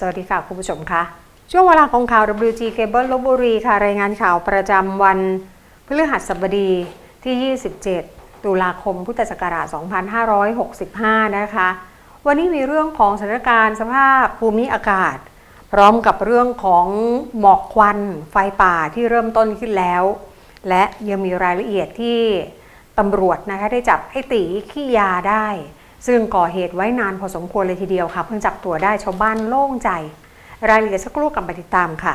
สวัสดีค่ะ คุณผู้ชมคะช่วงเวลาของข่าว WG Cable ลบบุรีค่ะ รายงานข่าวประจำวันพฤหัสบดีที่ 27 ตุลาคม พุทธศักราช 2565 นะคะ วันนี้มีเรื่องของสถานการณ์สภาพภูมิอากาศ พร้อมกับเรื่องของหมอกควันไฟป่าที่เริ่มต้นขึ้นแล้ว และยังมีรายละเอียดที่ตำรวจนะคะได้จับไอ้ตีขี้ยาได้ ซึ่งก่อเหตุไว้นานพอสมควรเลยทีเดียวค่ะ เพิ่งจับตัวได้ชาวบ้านโล่งใจ รายละเอียดสักครู่กลับมาติดตามค่ะ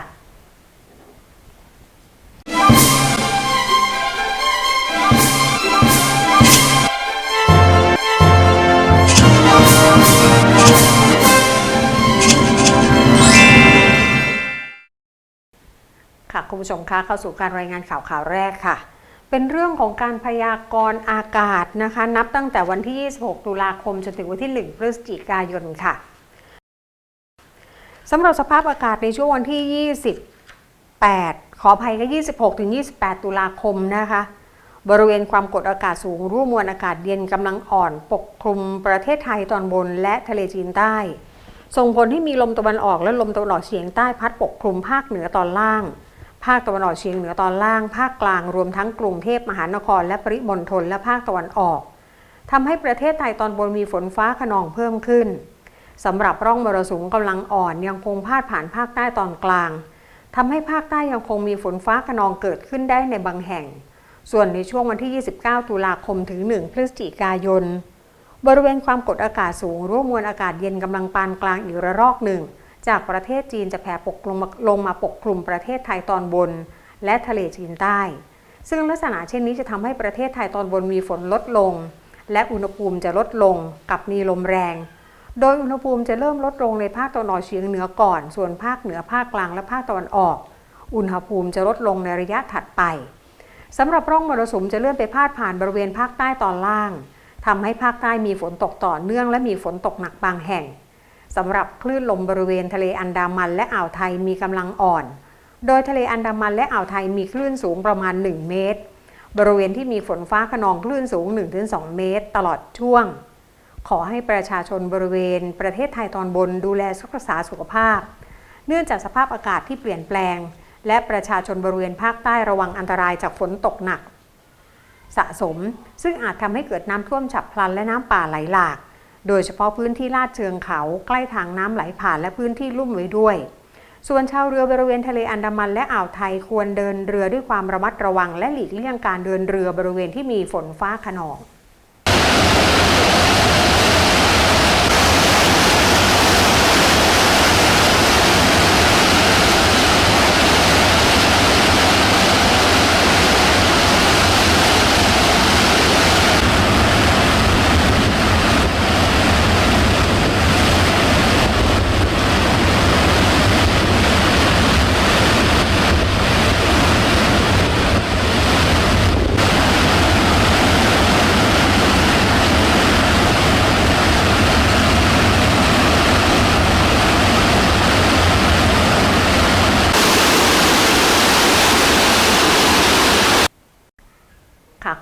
ค่ะคุณผู้ชมคะเข้าสู่การรายงานข่าวข่าวแรกค่ะ เป็นเรื่องของการพยากรณ์อากาศนะคะ นับตั้งแต่วันที่ 26 ตุลาคม จนถึงวันที่ 1 พฤศจิกายนค่ะสำหรับสภาพอากาศในช่วงวันที่ 28 ขออภัยก็26 ถึง 28 ตุลาคมนะคะ บริเวณความกดอากาศสูงร่วมมวลอากาศเย็นกำลังอ่อนปกคลุมประเทศไทยตอนบนและทะเลจีนใต้ ส่งผลให้มีลมตะวันออกและลมตะวันออกเฉียงใต้พัดปกคลุมภาคเหนือตอนล่าง ภาคตะวันออกเฉียงเหนือตอนล่าง ภาคกลางรวมทั้งกรุงเทพมหานคร และปริมณฑลและภาคตะวันออกทำให้ประเทศไทยตอนบนมีฝนฟ้าขนองเพิ่มขึ้นสำหรับร่องมรสุมกำลังอ่อนยังคงพาดผ่านภาคใต้ตอนกลางทำให้ภาคใต้ยังคงมีฝนฟ้าขนองเกิดขึ้นได้ในบางแห่ง ส่วนในช่วงวันที่ 29 ตุลาคมถึง 1 พฤศจิกายน บริเวณความกดอากาศสูงร่วมมวลอากาศเย็นกำลังปานกลางอีกระลอกหนึ่ง จากประเทศจีนจะแผ่ปกลงมาลงมาปกคลุมประเทศไทยตอนบน และทะเลจีนใต้ ซึ่งลักษณะเช่นนี้จะทำให้ประเทศไทยตอนบนมีฝนลดลง และอุณหภูมิจะลดลงกับมีลมแรง โดยอุณหภูมิจะเริ่มลดลงในภาคตะวันออกเฉียงเหนือก่อน ส่วนภาคเหนือภาคกลางและภาคตะวันออก อุณหภูมิจะลดลงในระยะถัดไปสำหรับร่องมรสุมจะเลื่อนไปพาดผ่านบริเวณภาคใต้ตอนล่างทำให้ภาคใต้มีฝนตกต่อเนื่องและมีฝนตกหนักบางแห่ง สำหรับคลื่นลมบริเวณทะเลอันดามันและอ่าวไทยมีกำลังอ่อน โดยทะเลอันดามันและอ่าวไทยมีคลื่นสูงประมาณ 1 เมตร บริเวณที่มีฝนฟ้าขนองคลื่นสูง 1-2 เมตร ตลอดช่วง ขอให้ประชาชนบริเวณประเทศไทยตอนบนดูแลรักษาสุขภาพ เนื่องจากสภาพอากาศที่เปลี่ยนแปลง และประชาชนบริเวณภาคใต้ระวังอันตรายจากฝนตกหนัก สะสม ซึ่งอาจทำให้เกิดน้ำท่วมฉับพลันและน้ำป่าไหลหลาก โดยเฉพาะพื้นที่ลาดเชิงเขาใกล้ทางน้ำไหลผ่านและพื้นที่ลุ่มไว้ด้วย ส่วนชาวเรือบริเวณทะเลอันดามันและอ่าวไทยควรเดินเรือด้วยความระมัดระวังและหลีกเลี่ยงการเดินเรือบริเวณที่มีฝนฟ้าขนอง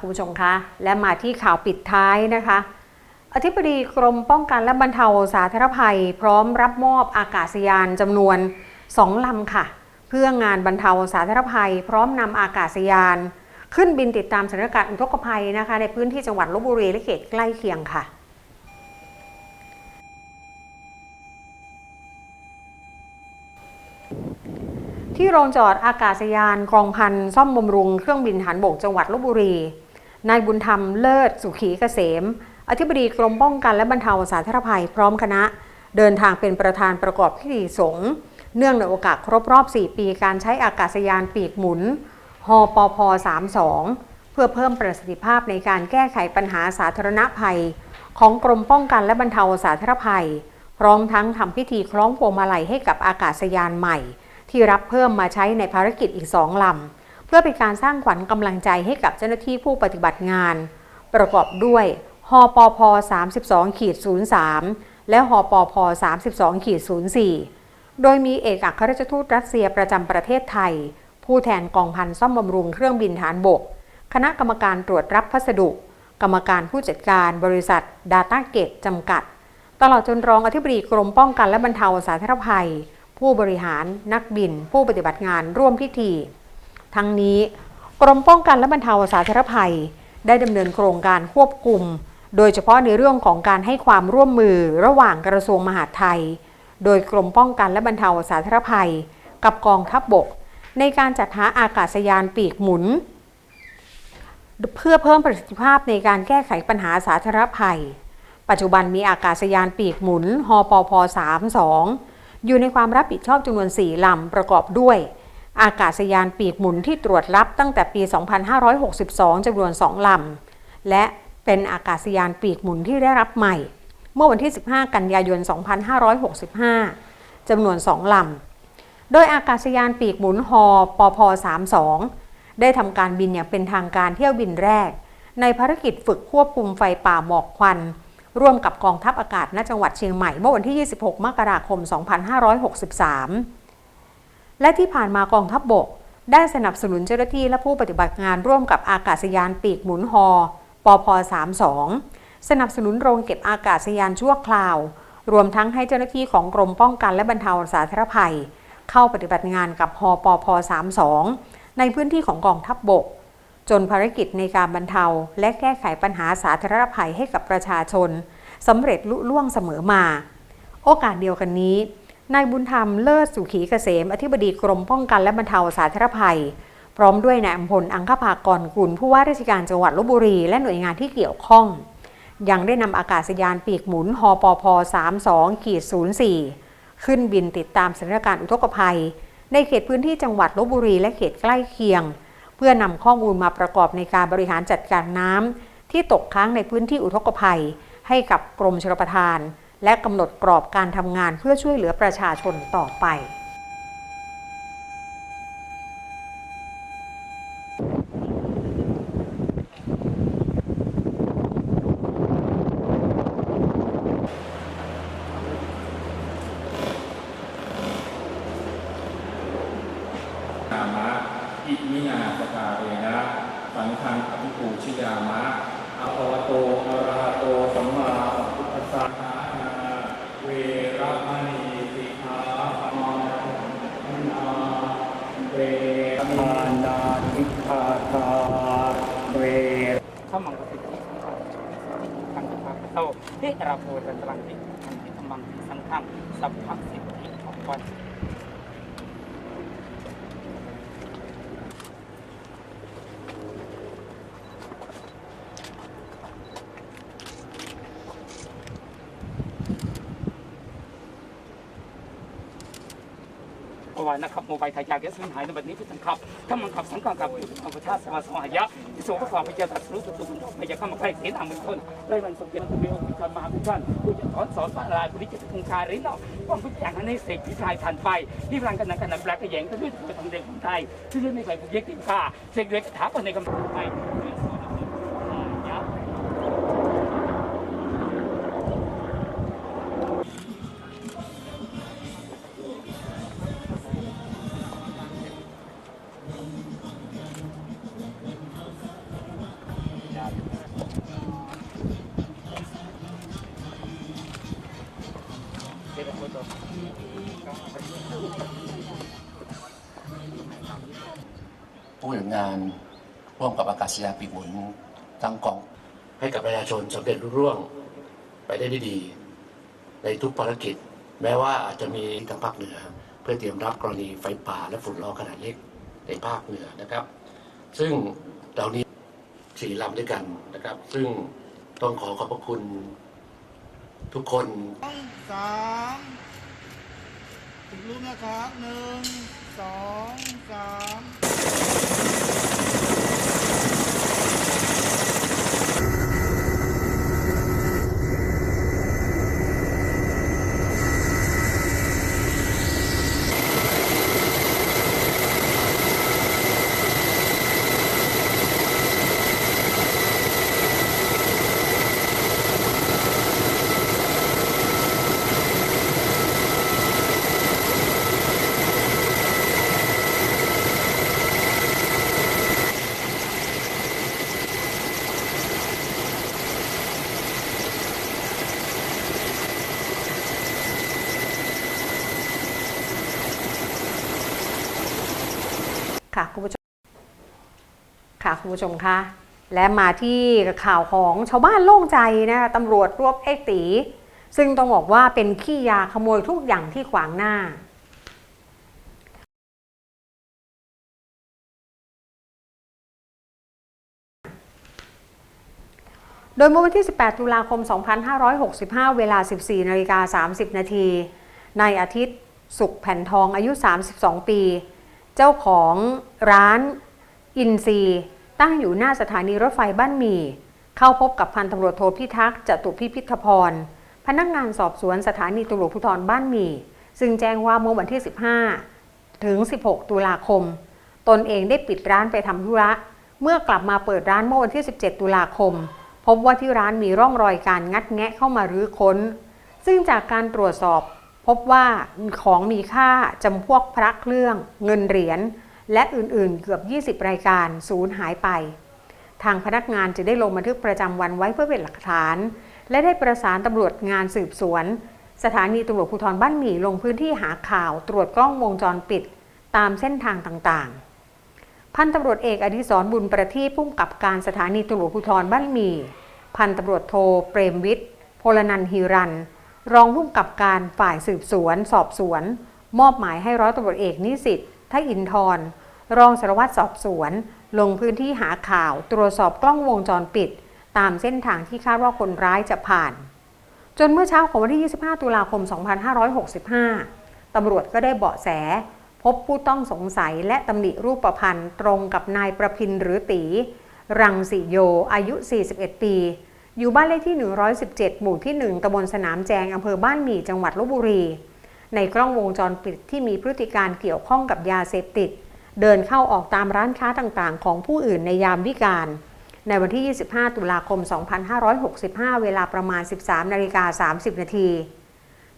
คุณผู้ชมคะและมาที่ข่าวปิดท้ายนะคะ อธิบดีกรมป้องกันและบรรเทาสาธารณภัย พร้อมรับมอบอากาศยานจำนวน2ลำค่ะ เพื่องานบรรเทาสาธารณภัย พร้อมนำอากาศยาน ขึ้นบินติดตามสถานการณ์อุทกภัยนะคะ ในพื้นที่จังหวัดลบบุรีและเขตใกล้เคียงค่ะที่โรงจอดอากาศยานกองพันซ่อมบำรุงเครื่องบินฐานบกจังหวัดลบบุรี นายบุญธรรมเลิศสุขีเกษม อธิบดีกรมป้องกันและบรรเทาสาธารณภัยพร้อมคณะ เดินทางเป็นประธานประกอบพิธีสงฆ์เนื่องในโอกาสครบรอบ 4 ปีการใช้อากาศยานปีกหมุนฮปพ 32 เพื่อเพิ่มประสิทธิภาพในการแก้ไขปัญหาสาธารณภัย ของกรมป้องกันและบรรเทาสาธารณภัย พร้อมทั้งทำพิธีคล้องพวงมาลัยให้กับอากาศยานใหม่ ที่รับเพิ่มมาใช้ในภารกิจอีกสองลำ พื่อเป็นการสร้างขวัญกำลังใจให้กับเจ้าหน้าที่ผู้ปฏิบัติงาน ประกอบด้วยฮปพ 32ขีด03 และฮปพ 32ขีด04 โดยมีเอกอัครราชทูตรัสเซียประจำประเทศไทย ผู้แทนกองพันซ่อมบำรุงเครื่องบินฐานบก คณะกรรมการตรวจรับพัสดุ กรรมการผู้จัดการบริษัท Data g a t e จำกัด ตลอดจนรองอธิบดีกรมป้องกันและบรรเทาสาธารณภัย ผู้บริหารนักบิน ผู้ปฏิบัติงานร่วมพิธี ทั้งนี้กรมป้องกันและบรรเทาสาธารณภัย ได้ดำเนินโครงการควบคุม โดยเฉพาะในเรื่องของการให้ความร่วมมือระหว่างกระทรวงมหาดไทย โดยกรมป้องกันและบรรเทาสาธารณภัย กับกองทัพบบก ในการจัดหาอากาศยานปีกหมุน เพื่อเพิ่มประสิทธิภาพในการแก้ไขปัญหาสาธารณภัย ปัจจุบันมีอากาศยานปีกหมุน ฮปพ 32 อยู่ในความรับผิดชอบจำนวน 4 ลำประกอบด้วย อากาศยานปีกหมุนที่ตรวจรับตั้งแต่ปี 2562จำนวน 2 ลำ และเป็นอากาศยานปีกหมุนที่ได้รับใหม่ เมื่อวันที่ 15 กันยายน 2565จำนวน 2 ลำ โดยอากาศยานปีกหมุนฮอปพ32 ได้ทำการบินอย่างเป็นทางการเที่ยวบินแรก ในภารกิจฝึกควบคุมไฟป่าหมอกควัน ร่วมกับกองทัพอากาศณจังหวัดเชียงใหม่เมื่อวันที่ 26 มกราคม 2563 และที่ผ่านมากองทัพบบก ได้สนับสนุนเจ้าหน้าที่และผู้ปฏิบัติงานร่วมกับอากาศยานปีกหมุนฮอปพ32 สนับสนุนโรงเก็บอากาศยานชั่วคราว รวมทั้งให้เจ้าหน้าที่ของกรมป้องกันและบรรเทาสาธารณภัย เข้าปฏิบัติงานกับฮปพ32 ในพื้นที่ของกองทัพบบก จนภารกิจในการบรรเทาและแก้ไขปัญหาสาธารณภัยให้กับประชาชนสำเร็จลุล่วงเสมอมา โอกาสเดียวกันนี้ นายบุญธรรมเลิศสุขีเกษม อธิบดีกรมป้องกันและบรรเทาสาธารณภัย พร้อมด้วยนายอัมพลอังคภากรกุลผู้ว่าราชการจังหวัดลบบุรี และหน่วยงานที่เกี่ยวข้อง ยังได้นำอากาศยานปีกหมุนฮปพ32ขีด04 ขึ้นบินติดตามสถานการณ์อุทกภัย ในเขตพื้นที่จังหวัดลบบุรี และเขตใกล้เคียง เพื่อนำข้อมูลมาประกอบในการบริหารจัดการน้ำที่ตกค้างในพื้นที่อุทกภัย ให้กับกรมชลประทาน และกำหนดกรอบการทำงานเพื่อช่วยเหลือประชาชนต่อไปนามะอิมินาสการเรนะสังฆังอภิปูชิยามะอภวโตอระหโตสัมมาสัมพุทธัสสะ ระมณีสิกขาปะมานาเวรมณีนาทิคาตาเวถ้ามังกรติสังฆังขันธาโตเทระโพรันตรังติขันติธรรมังสังฆังสัพพสิทธิของวัน วานะครับโมบายทายาแกสูญหายในบัดนี้พิสังขับถ้ามันขับสังกัดกับอุปชาสมาสหายะที่สูงความพยายามตัดสู้ตุตุพยายามเข้ามาใกล้เห็นทางมือคนได้มันสมเด็จพระเบลพิจารมาพิจารผู้จะสอนสอนปะลายผู้ที่จะคงคารินเนาะว่างผู้อย่างนั้นให้เสกพิชายทันไปที่พลังกันนันกันนันแปลกแยงก็ด้วยตัวทางเด็กของไทยที่เรื่องในใครผู้เย็กติค่าเสกเล็กถาปในกำลังไปผู้ ทั้งกองให้กับประชาชนสำเร็จรุ่ร่วงไปได้ด้วยดี ในทุกภารกิจ แม้ว่าอาจจะมีทางภาคเหนือ เพื่อเตรียมรับกรณีไฟป่าและฝุ่นละอองขนาดเล็กในภาคเหนือนะครับ ซึ่งเหล่านี้สี่ลำด้วยกันนะครับ ซึ่งต้องขอขอบพระคุณทุกคนสามอีกรูปนะครับหนึ่งสองสาม ค่ะคุณผู้ชมค่ะคุณผู้ชมคะและมาที่ข่าวของชาวบ้านโล่งใจนะคะตำรวจรวบไอ้ตี ซึ่งต้องบอกว่าเป็นขี้ยาขโมยทุกอย่างที่ขวางหน้าโดยเมื่อวันที่ 18 ตุลาคม 2565 เวลา 14 นาฬิกา 30 นาที นายอาทิตย์ สุขแผ่นทองอายุ 32 ปี เจ้าของร้านอินซีตั้งอยู่หน้าสถานีรถไฟบ้านหมี่ เข้าพบกับพันตำรวจโทพิทักษ์จตุพิพิธพร พนักงานสอบสวนสถานีตำรวจภูธรบ้านหมี่ ซึ่งแจ้งว่าเมื่อวันที่ 15 ถึง 16 ตุลาคม ตนเองได้ปิดร้านไปทำธุระ เมื่อกลับมาเปิดร้านเมื่อวันที่ 17 ตุลาคม พบว่าที่ร้านมีร่องรอยการงัดแงะเข้ามารื้อค้น ซึ่งจากการตรวจสอบ พบว่าของมีค่าจำพวกพระเครื่อง เงินเหรียญและอื่นๆ เกือบ 20 รายการสูญหายไป ทางพนักงานจึงได้ลงบันทึกประจำวันไว้เพื่อเป็นหลักฐาน และได้ประสานตำรวจงานสืบสวน สถานีตำรวจภูธรบ้านหมี่ลงพื้นที่หาข่าวตรวจกล้องวงจรปิด ตามเส้นทางต่างๆ พันตำรวจเอกอดิศรบุญประทีปผู้กับการสถานีตำรวจภูธรบ้านหมี่ พันตำรวจโทเปรมวิทย์พลนันฮิรัน รองผู้กำกับการฝ่ายสืบสวน สอบสวน มอบหมายให้ร้อยตำรวจเอกนิสิตทอินทรรองสารวัตรสอบสวน ลงพื้นที่หาข่าว ตรวจสอบกล้องวงจรปิด ตามเส้นทางที่คาดว่าคนร้ายจะผ่าน จนเมื่อเช้าของวันที่ 25 ตุลาคม 2565 ตำรวจก็ได้เบาะแส พบผู้ต้องสงสัยและตำหนิรูปพันธ์ตรงกับนายประพินหรือตี รังสิโยอายุ 41 ปี อยู่บ้านเลขที่ 117 หมู่ที่ 1ตำบลสนามแจงอำเภอบ้านหมี่จังหวัดลบบุรี ในกล้องวงจรปิดที่มีพฤติการเกี่ยวข้องกับยาเสพติด เดินเข้าออกตามร้านค้าต่างๆ ของผู้อื่นในยามวิกาล ในวันที่ 25 ตุลาคม 2565 เวลาประมาณ 13นาฬิกา30 นาที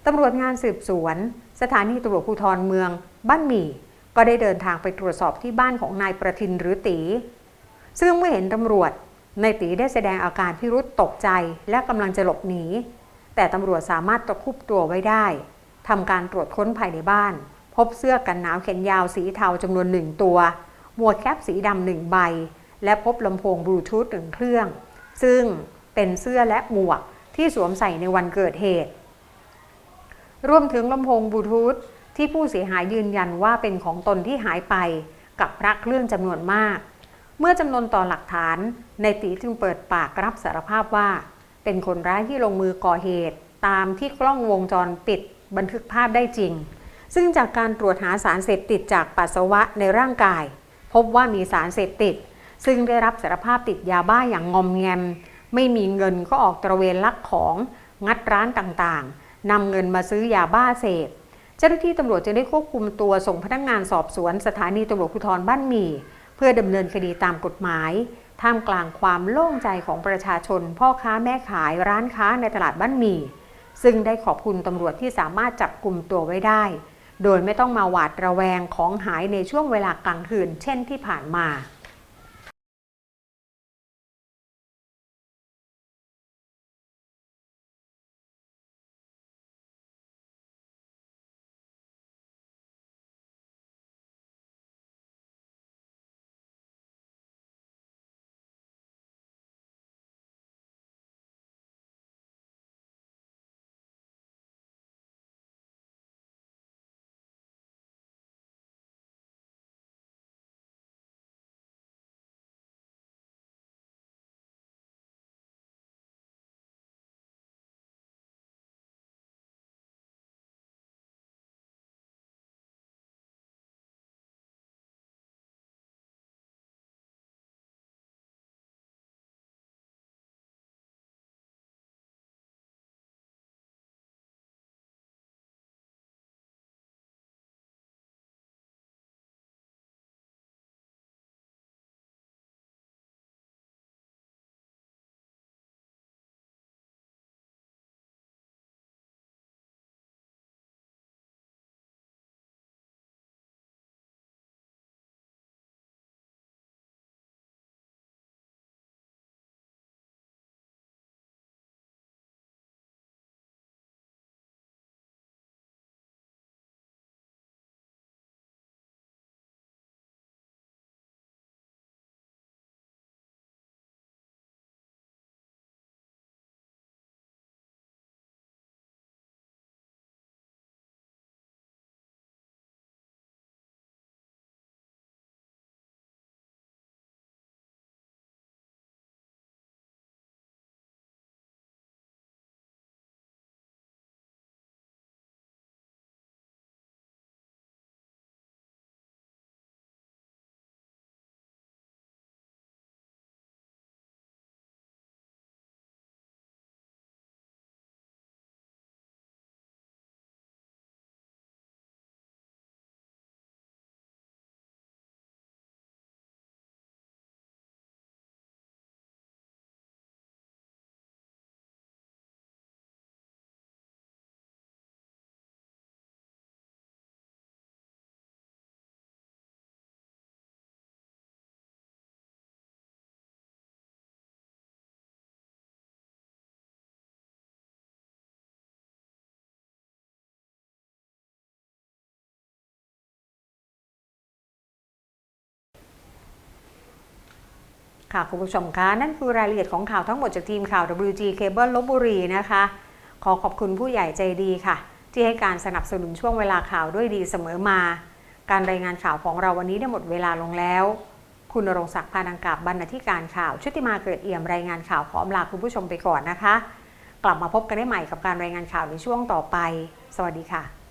ตำรวจงานสืบสวน สถานีตำรวจภูธรเมือง บ้านหมี่ ก็ได้เดินทางไปตรวจสอบที่บ้านของนายประทินหรือตี ซึ่งเมื่อเห็นตำรวจ นายตีได้แสดงอาการพิรุษตกใจและกำลังจะหลบหนี แต่ตำรวจสามารถตะคุบตัวไว้ได้ทำการตรวจค้นภายในบ้าน พบเสื้อกันหนาวแขนยาวสีเทาจำนวนหนึ่งตัว หมวกแคปสีดำหนึ่งใบ และพบลำโพงบลูทูธหนึ่งเครื่อง ซึ่งเป็นเสื้อและหมวกที่สวมใส่ในวันเกิดเหตุ รวมถึงลำโพงบลูทูธที่ผู้เสียหายยืนยันว่าเป็นของตนที่หายไปกับพระเครื่องจำนวนมาก เมื่อจำนวนต่อหลักฐานในตีจึงเปิดปากรับสารภาพว่า เป็นคนร้ายที่ลงมือก่อเหตุ ตามที่กล้องวงจรปิดบันทึกภาพได้จริง ซึ่งจากการตรวจหาสารเสพติดจากปัสสาวะในร่างกาย พบว่ามีสารเสพติด ซึ่งได้รับสารภาพติดยาบ้าอย่างงอมแงม ไม่มีเงินก็ออกตระเวนลักของงัดร้านต่างๆนำเงินมาซื้อยาบ้าเสพเจ้าหน้าที่ตำรวจจึงได้ควบคุมตัวส่งพนักงานสอบสวนสถานีตำรวจภูธรบ้านหมี่ เพื่อดำเนินคดีตามกฎหมายท่ามกลางความโล่งใจของประชาชน พ่อค้าแม่ขายร้านค้าในตลาดบ้านหมี่ ซึ่งได้ขอบคุณตำรวจที่สามารถจับกลุ่มตัวไว้ได้ โดยไม่ต้องมาหวาดระแวงของหายในช่วงเวลากลางคืนเช่นที่ผ่านมา ค่ะคุณผู้ชมคะนั่นคือรายละเอียดของข่าวทั้งหมดจากทีมข่าว WG Cable ลบบุรีนะคะ ขอขอบคุณผู้ใหญ่ใจดีค่ะ ที่ให้การสนับสนุนช่วงเวลาข่าวด้วยดีเสมอมา การรายงานข่าวของเราวันนี้ได้หมดเวลาลงแล้ว คุณรงศักดิ์พานังกาบบรรณาธิการข่าวชุติมาเกิดเอี่ยมรายงานข่าวขออำลาคุณผู้ชมไปก่อนนะคะ กลับมาพบกันได้ใหม่กับการรายงานข่าวในช่วงต่อไป สวัสดีค่ะ